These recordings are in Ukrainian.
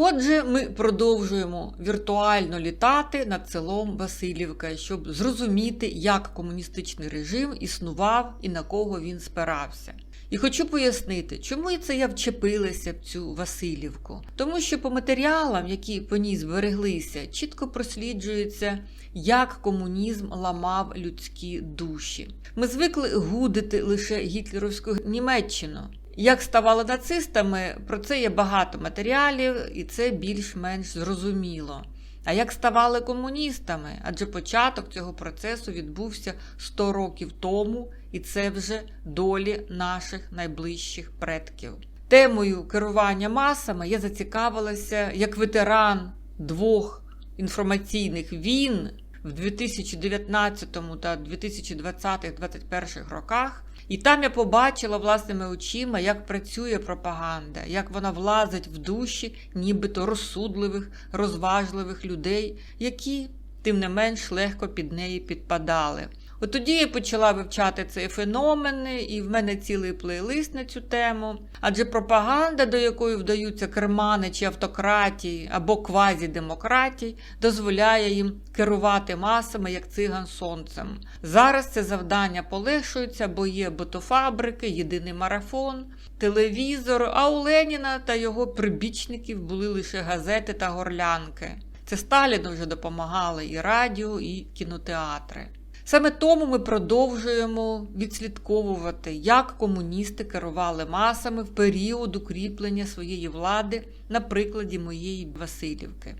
Отже, ми продовжуємо віртуально літати над селом Васильівка, щоб зрозуміти, як комуністичний режим існував і на кого він спирався. І хочу пояснити, чому це я вчепилася в цю Васильівку. Тому що по матеріалам, які по ній збереглися, чітко просліджується, як комунізм ламав людські душі. Ми звикли гудити лише гітлерівську Німеччину. Як ставали нацистами, про це є багато матеріалів, і це більш-менш зрозуміло. А як ставали комуністами? Адже початок цього процесу відбувся 100 років тому, і це вже долі наших найближчих предків. Темою керування масами я зацікавилася як ветеран двох інформаційних війн в 2019 та 2020-2021 роках. І там я побачила власними очима, як працює пропаганда, як вона влазить в душі нібито розсудливих, розважливих людей, які, тим не менш, легко під неї підпадали. От тоді я почала вивчати цей феномен, і в мене цілий плейлист на цю тему. Адже пропаганда, до якої вдаються кермани чи автократії або квазідемократії, дозволяє їм керувати масами як циган сонцем. Зараз це завдання полегшується, бо є ботофабрики, єдиний марафон, телевізор. А у Леніна та його прибічників були лише газети та горлянки. Це Сталіну вже допомагали і радіо, і кінотеатри. Саме тому ми продовжуємо відслідковувати, як комуністи керували масами в період укріплення своєї влади на прикладі моєї Васильівки.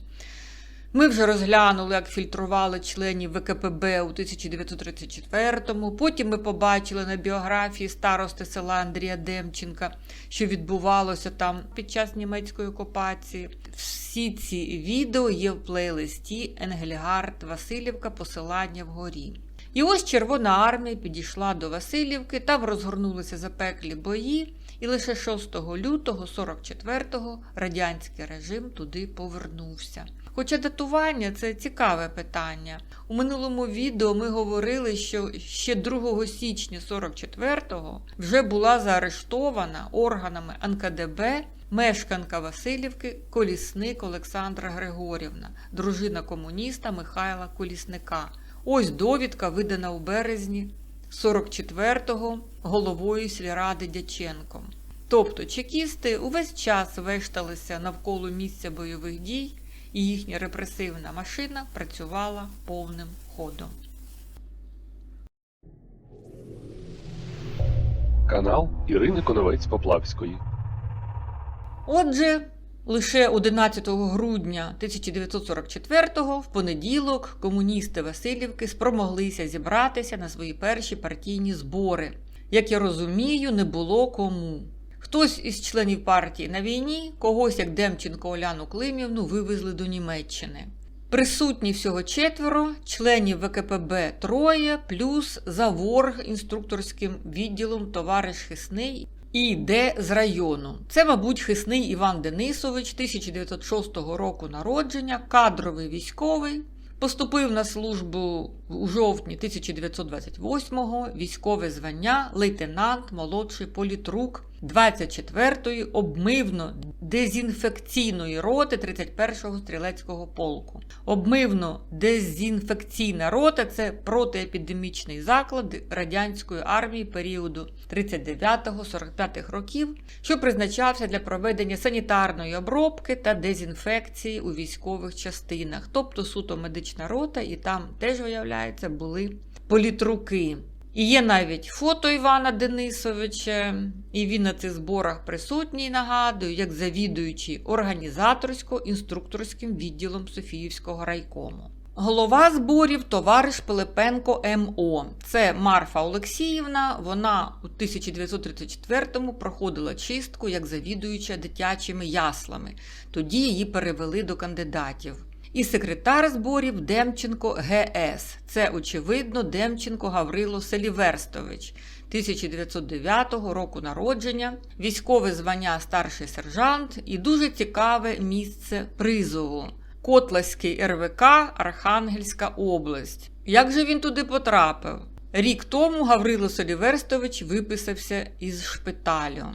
Ми вже розглянули, як фільтрували членів ВКПБ у 1934-му. Потім ми побачили на біографії старости села Андрія Демченка, що відбувалося там під час німецької окупації. Всі ці відео є в плейлисті Енгельгард Васильівка посилання вгорі. І ось Червона армія підійшла до Васильівки, там розгорнулися запеклі бої, і лише 6 лютого 44-го радянський режим туди повернувся. Хоча датування це цікаве питання. У минулому відео ми говорили, що ще 2 січня 44-го вже була заарештована органами НКДБ мешканка Васильівки Колісник Олександра Григорівна, дружина комуніста Михайла Колісника. Ось довідка, видана у березні 44-го головою сільради Дяченком. Тобто чекісти увесь час вешталися навколо місця бойових дій, і їхня репресивна машина працювала повним ходом. Канал Ірини Коновець Поплавської. Отже, лише 11 грудня 1944-го, в понеділок, комуністи Васильівки спромоглися зібратися на свої перші партійні збори. Як я розумію, не було кому. Хтось із членів партії на війні, когось, як Демченко Оляну Климівну, вивезли до Німеччини. Присутні всього четверо, членів ВКПБ троє, плюс заворг інструкторським відділом товариш Хисний і йде з району. Це, мабуть, Хисний Іван Денисович, 1906 року народження, кадровий військовий. Поступив на службу у жовтні 1928-го, військове звання, лейтенант, молодший політрук 24-ї обмивно-дезінфекційної роти 31-го стрілецького полку. Обмивно-дезінфекційна рота це протиепідемічний заклад радянської армії періоду 39-45 років, що призначався для проведення санітарної обробки та дезінфекції у військових частинах, тобто суто медична рота, і там теж, виявляється, були політруки. І є навіть фото Івана Денисовича, і він на цих зборах присутній, нагадую, як завідуючий організаторсько-інструкторським відділом Софіївського райкому. Голова зборів товариш Пилипенко МО. Це Марфа Олексіївна. Вона у 1934-му проходила чистку як завідуюча дитячими яслами. Тоді її перевели до кандидатів. І секретар зборів Демченко ГС. Це, очевидно, Демченко Гаврило Селіверстович, 1909 року народження, військове звання старший сержант і дуже цікаве місце призову. Котласький РВК, Архангельська область. Як же він туди потрапив? Рік тому Гаврило Соліверстович виписався із шпиталю.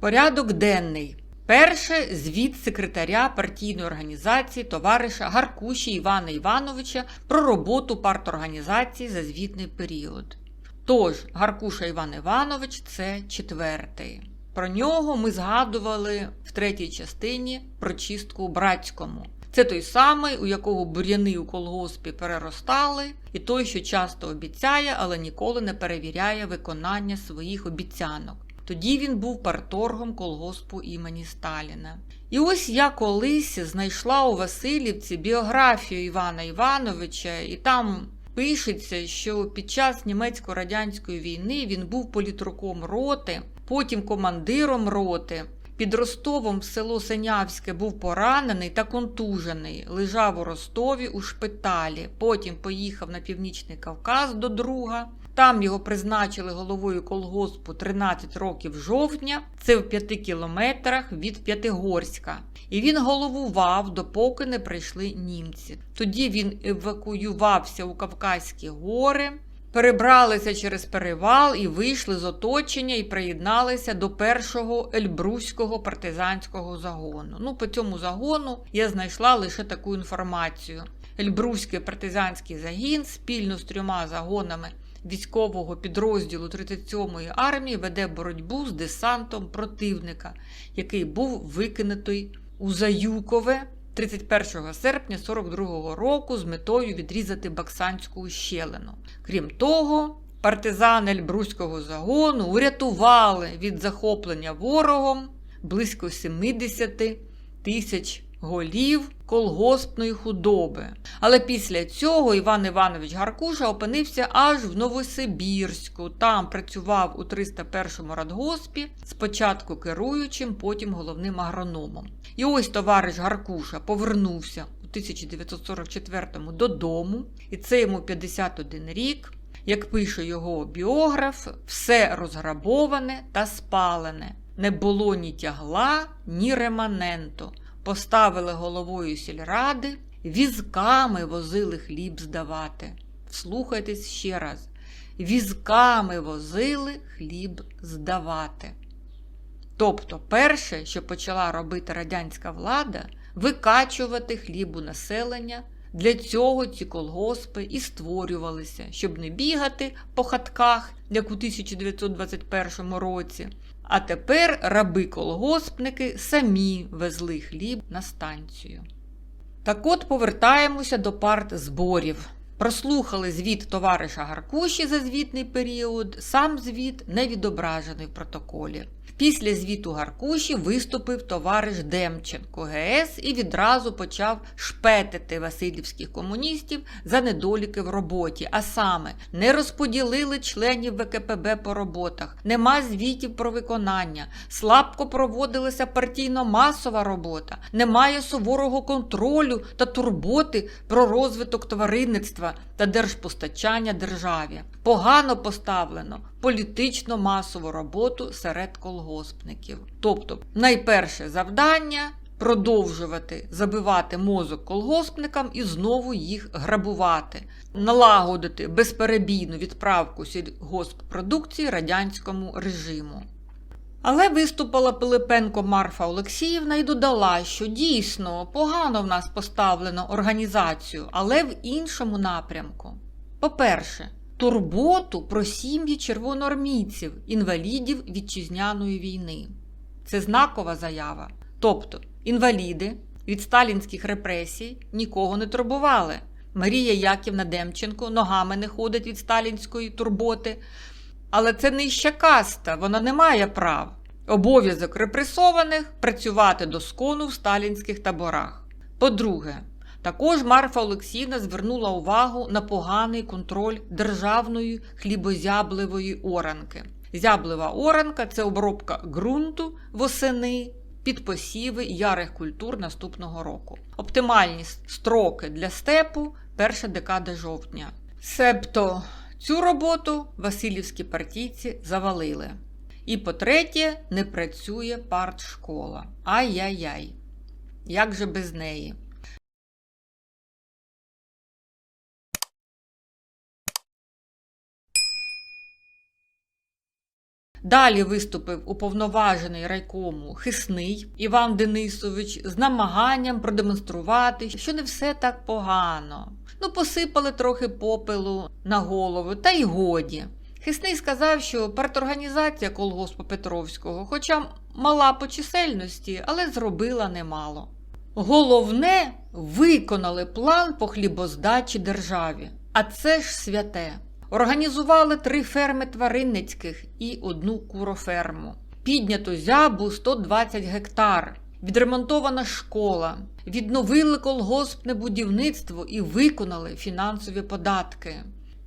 Порядок денний. Перше звіт секретаря партійної організації товариша Гаркуші Івана Івановича про роботу парторганізації за звітний період. Тож, Гаркуша Іван Іванович це четвертий. Про нього ми згадували в третій частині про чистку братському. Це той самий, у якого бур'яни у колгоспі переростали, і той, що часто обіцяє, але ніколи не перевіряє виконання своїх обіцянок. Тоді він був парторгом колгоспу імені Сталіна. І ось я колись знайшла у Васильівці біографію Івана Івановича, і там пишеться, що під час німецько-радянської війни він був політруком роти, потім командиром роти. Під Ростовом село Синявське був поранений та контужений, лежав у Ростові у шпиталі. Потім поїхав на Північний Кавказ до друга. Там його призначили головою колгоспу 13 років жовтня, це в 5 кілометрах від П'ятигорська. І він головував, допоки не прийшли німці. Тоді він евакуювався у Кавказькі гори, перебралися через перевал і вийшли з оточення і приєдналися до першого Ельбруського партизанського загону. Ну, по цьому загону я знайшла лише таку інформацію. Ельбруський партизанський загін спільно з трьома загонами військового підрозділу 37-ї армії веде боротьбу з десантом противника, який був викинутий у Заюкове 31 серпня 42-го року з метою відрізати Баксанську ущелину. Крім того, партизани Ельбруського загону урятували від захоплення ворогом близько 70 тисяч голів колгоспної худоби. Але після цього Іван Іванович Гаркуша опинився аж в Новосибірську. Там працював у 301-му радгоспі, спочатку керуючим, потім головним агрономом. І ось товариш Гаркуша повернувся у 1944-му додому, і це йому 51 рік. Як пише його біограф, все розграбоване та спалене. Не було ні тягла, ні реманенту поставили головою сільради, візками возили хліб здавати. Вслухайтесь ще раз: візками возили хліб здавати. Тобто, перше, що почала робити радянська влада, викачувати хліб у населення. Для цього ці колгоспи і створювалися, щоб не бігати по хатках, як у 1921 році. А тепер раби-колгоспники самі везли хліб на станцію. Так от повертаємося до парт зборів. Прослухали звіт товариша Гаркуші за звітний період, сам звіт не відображений в протоколі. Після звіту Гаркуші виступив товариш Демченко ГС і відразу почав шпетити васильівських комуністів за недоліки в роботі. А саме не розподілили членів ВКПБ по роботах, нема звітів про виконання, слабко проводилася партійно-масова робота, немає суворого контролю та турботи про розвиток тваринництва та держпостачання державі. Погано поставлено політично масову роботу серед колгоспників. Тобто, найперше завдання продовжувати забивати мозок колгоспникам і знову їх грабувати, налагодити безперебійну відправку сільгосппродукції радянському режиму. Але виступила Пилипенко Марфа Олексіївна і додала, що дійсно погано в нас поставлено організацію, але в іншому напрямку. По-перше, турботу про сім'ї червоноармійців, інвалідів вітчизняної війни. Це знакова заява. Тобто, інваліди від сталінських репресій нікого не турбували. Марія Яківна Демченко ногами не ходить від сталінської турботи. Але це нижча каста, вона не має прав. Обов'язок репресованих працювати до скону в сталінських таборах. По-друге, також Марфа Олексіївна звернула увагу на поганий контроль державної хлібозябливої оранки. Зяблива оранка це обробка ґрунту восени під посіви ярих культур наступного року. Оптимальні строки для степу перша декада жовтня. Себто цю роботу Васильівські партійці завалили. І по-третє, не працює партшкола. Ай-яй-яй. Як же без неї? Далі виступив уповноважений райкому Хисний Іван Денисович з намаганням продемонструвати, що не все так погано. Ну, посипали трохи попелу на голову, та й годі. Хисний сказав, що парторганізація колгоспу Петровського, хоча мала по чисельності, але зробила немало. Головне, виконали план по хлібоздачі державі, а це ж святе. Організували три ферми тваринницьких і одну куроферму. Піднято зябу 120 гектар. Відремонтована школа, відновили колгоспне будівництво і виконали фінансові податки.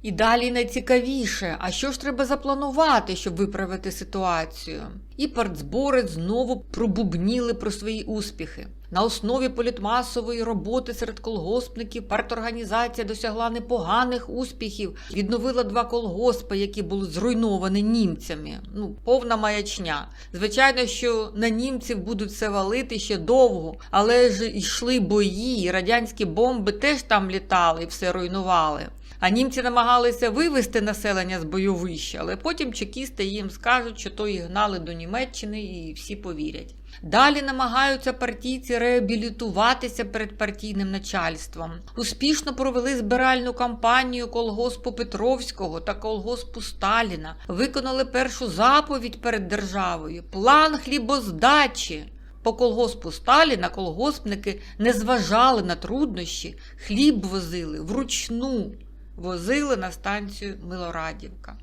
І далі найцікавіше, а що ж треба запланувати, щоб виправити ситуацію? І партзбори знову пробубніли про свої успіхи. На основі політмасової роботи серед колгоспників парторганізація досягла непоганих успіхів, відновила два колгоспи, які були зруйновані німцями. Ну, повна маячня. Звичайно, що на німців будуть все валити ще довго, але ж йшли бої, і радянські бомби теж там літали і все руйнували. А німці намагалися вивести населення з бойовища, але потім чекісти їм скажуть, що то їх гнали до Німеччини і всі повірять. Далі намагаються партійці реабілітуватися перед партійним начальством. Успішно провели збиральну кампанію колгоспу Петровського та колгоспу Сталіна, виконали першу заповідь перед державою, план хлібоздачі. По колгоспу Сталіна колгоспники не зважали на труднощі, хліб возили вручну, возили на станцію Милорадівка.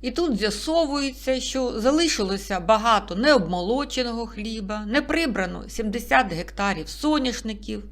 І тут з'ясовується, що залишилося багато необмолоченого хліба, не прибрано 70 гектарів соняшників.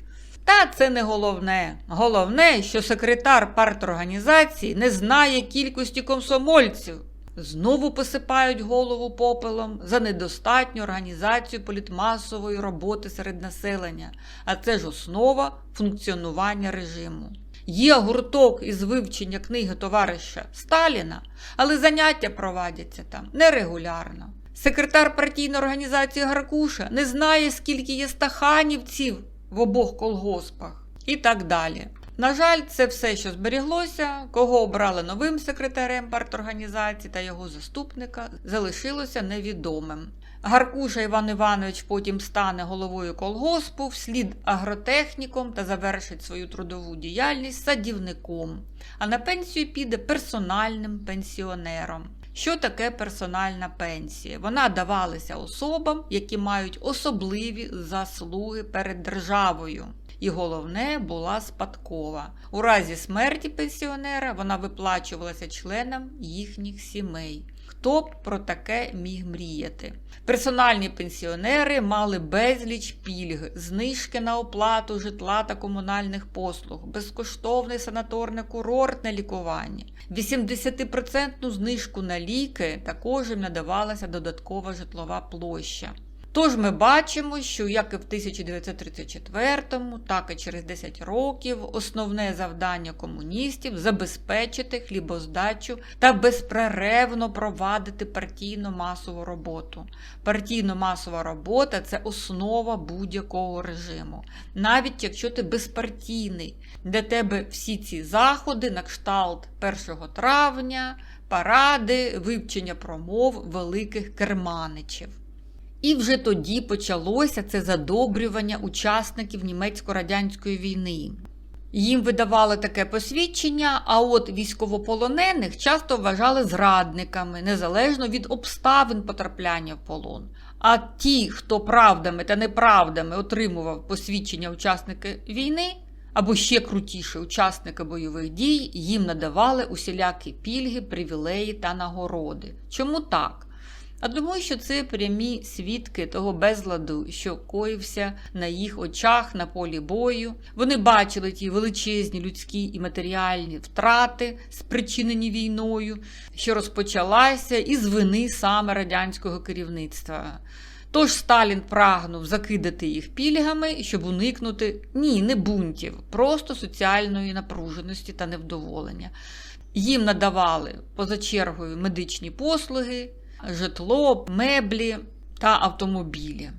Та це не головне. Головне, що секретар парторганізації не знає кількості комсомольців. Знову посипають голову попелом за недостатню організацію політмасової роботи серед населення, а це ж основа функціонування режиму. Є гурток із вивчення книги товариша Сталіна, але заняття проводяться там нерегулярно. Секретар партійної організації Гаркуша не знає, скільки є стаханівців в обох колгоспах і так далі. На жаль, це все, що зберіглося, кого обрали новим секретарем парторганізації та його заступника, залишилося невідомим. Гаркуша Іван Іванович потім стане головою колгоспу, вслід агротехніком та завершить свою трудову діяльність садівником, а на пенсію піде персональним пенсіонером. Що таке персональна пенсія? Вона давалася особам, які мають особливі заслуги перед державою. І головне була спадкова. У разі смерті пенсіонера вона виплачувалася членам їхніх сімей. Хто б про таке міг мріяти? Персональні пенсіонери мали безліч пільг, знижки на оплату житла та комунальних послуг, безкоштовне санаторне курортне лікування, 80% знижку на ліки також їм надавалася додаткова житлова площа. Тож ми бачимо, що як і в 1934-му, так і через 10 років основне завдання комуністів забезпечити хлібоздачу та безперервно провадити партійну масову роботу. Партійно-масова робота це основа будь-якого режиму. Навіть якщо ти безпартійний, для тебе всі ці заходи на кшталт 1 травня, паради, вивчення промов великих керманичів. І вже тоді почалося це задобрювання учасників німецько-радянської війни. Їм видавали таке посвідчення, а от військовополонених часто вважали зрадниками, незалежно від обставин потрапляння в полон. А ті, хто правдами та неправдами отримував посвідчення учасника війни, або ще крутіше учасника бойових дій, їм надавали усілякі пільги, привілеї та нагороди. Чому так? А думаю, що це прямі свідки того безладу, що коївся на їх очах на полі бою. Вони бачили ті величезні людські і матеріальні втрати, спричинені війною, що розпочалася із вини саме радянського керівництва. Тож Сталін прагнув закидати їх пільгами, щоб уникнути ні, не бунтів, просто соціальної напруженості та невдоволення. Їм надавали поза чергою медичні послуги житло, меблі та автомобілі.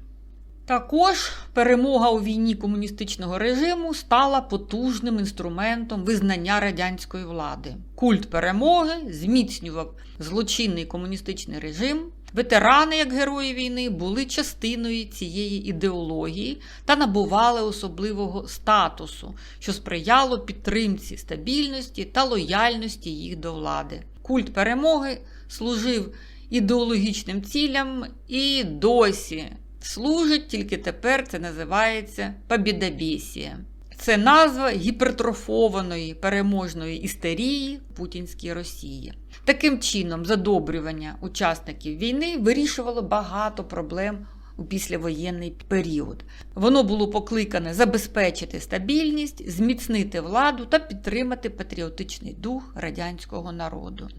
Також перемога у війні комуністичного режиму стала потужним інструментом визнання радянської влади. Культ перемоги зміцнював злочинний комуністичний режим. Ветерани, як герої війни, були частиною цієї ідеології та набували особливого статусу, що сприяло підтримці стабільності та лояльності їх до влади. Культ перемоги служив ідеологічним цілям і досі служить, тільки тепер це називається побідобєсія. Це назва гіпертрофованої переможної істерії путінській Росії. Таким чином, задобрювання учасників війни вирішувало багато проблем у післявоєнний період. Воно було покликане забезпечити стабільність, зміцнити владу та підтримати патріотичний дух радянського народу.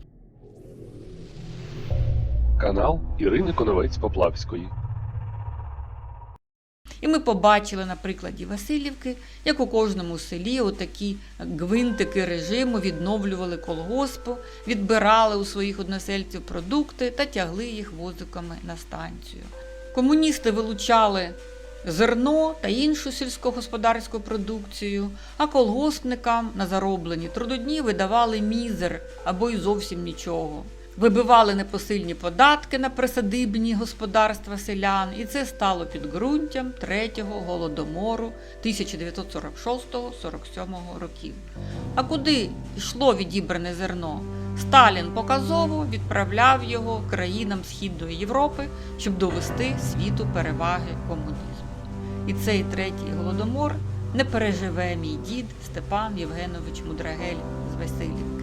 Канал Ірини Коновець Поплавської. І ми побачили на прикладі Васильівки, як у кожному селі отакі гвинтики режиму відновлювали колгоспу, відбирали у своїх односельців продукти та тягли їх возиками на станцію. Комуністи вилучали зерно та іншу сільськогосподарську продукцію, а колгоспникам на зароблені трудодні видавали мізер або й зовсім нічого. Вибивали непосильні податки на присадибні господарства селян, і це стало підґрунтям третього голодомору 1946-47 років. А куди йшло відібране зерно? Сталін показово відправляв його країнам Східної Європи, щоб довести світу переваги комунізму. І цей третій голодомор не переживе мій дід Степан Євгенович Мудрагель з Васильівки.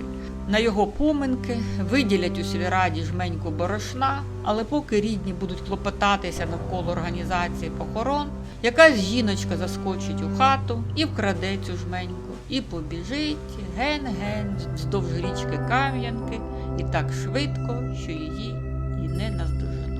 На його поминки виділять у сільраді жменьку борошна, але поки рідні будуть клопотатися навколо організації похорон, якась жіночка заскочить у хату і вкраде цю жменьку, і побіжить ген-ген вздовж річки Кам'янки, і так швидко, що її і не наздоженуть.